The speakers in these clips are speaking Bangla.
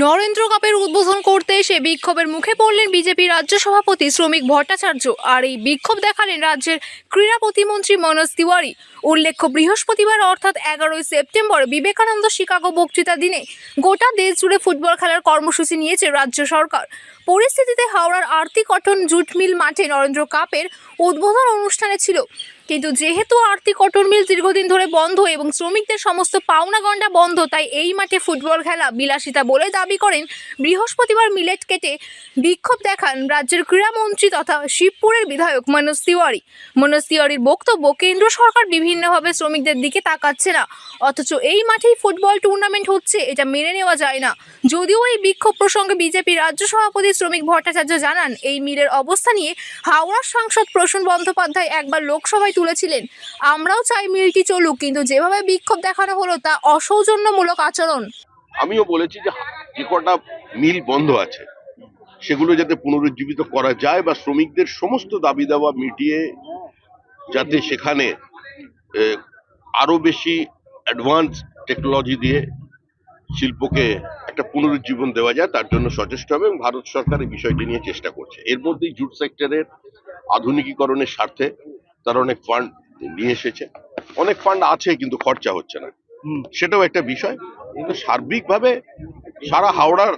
নরেন্দ্র কাপের উদ্বোধন করতে এসে বিক্ষোভের মুখে পড়লেন বিজেপি রাজ্য সভাপতি শ্রমিক ভট্টাচার্য। আর এই বিক্ষোভ দেখালেন রাজ্যের ক্রীড়া প্রতিমন্ত্রী মনোজ তিওয়ারি। উল্লেখ্য, বৃহস্পতিবার অর্থাৎ এগারোই সেপ্টেম্বর বিবেকানন্দ শিকাগো বক্তৃতা দিনে গোটা দেশ জুড়ে ফুটবল খেলার কর্মসূচি নিয়েছে রাজ্য সরকার। পরিস্থিতিতে হাওড়ার আর্থিক কটন জুট মিল মাঠে নরেন্দ্র কাপের উদ্বোধন অনুষ্ঠানে ছিল। কিন্তু যেহেতু আর্থিক কটন মিল দীর্ঘদিন ধরে বন্ধ এবং শ্রমিকদের সমস্ত পাওনা গন্ডা বন্ধ, তাই এই মাঠে ফুটবল খেলা বিলাসিতা বলে দাবি করেন বৃহস্পতিবার মিলেট কেটে বিক্ষোভ দেখান রাজ্যের ক্রীড়ামন্ত্রী তথা শিবপুরের বিধায়ক মনোজ তিওয়ারি। মনোজ তিওয়ারির বক্তব্য, কেন্দ্র সরকার বিভিন্নভাবে শ্রমিকদের দিকে তাকাচ্ছে না, অথচ এই মাঠেই ফুটবল টুর্নামেন্ট হচ্ছে, এটা মেনে নেওয়া যায় না। যদিও এই বিক্ষোভ প্রসঙ্গে বিজেপি রাজ্য সভাপতি শ্রমিক ভট্টাচার্য জানান, এই মিলের অবস্থা নিয়ে হাওড়ার সাংসদ প্রসূন বন্দ্যোপাধ্যায় একবার লোকসভায় তুলেছিলেন। আমরাও চাই মিলটি চলুক কিন্তু যেভাবে বিক্ষোভ দেখানো হলো তা অসৌজন্যমূলক আচরণ। আমিও বলেছি যে যে কটা মিল বন্ধ আছে সেগুলো যাতে পুনরুজ্জীবিত করা যায় বা শ্রমিকদের সমস্ত দাবি দাওয়া মিটিয়ে যাতে সেখানে আহ, আরও বেশি অ্যাডভান্স টেকনোলজি দিয়ে শিল্পকে একটা পুনরুজ্জীবন দেওয়া যায় তার জন্য সচেষ্ট হবে এবং ভারত সরকার এই বিষয়টি নিয়ে চেষ্টা করছে। এর মধ্যেই জুট সেক্টরের আধুনিকীকরণের স্বার্থে তারা অনেক ফান্ড নিয়ে এসেছে। অনেক ফান্ড আছে কিন্তু খরচা হচ্ছে না। সেটাও একটা বিষয়। কিন্তু সার্বিকভাবে সারা হাওড়ার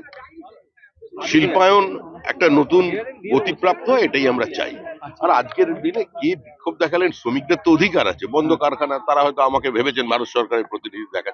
শিল্পায়ন একটা নতুন গতিপ্রাপ্ত এটাই আমরা চাই। আর আজকের দিনে কে বিক্ষোভ দেখালেন? শ্রমিকদের তো অধিকার আছে। বন্ধ কারখানা তারা হয়তো আমাকে ভেবেছেন ভারত সরকারের প্রতিনিধি দেখাচ্ছে।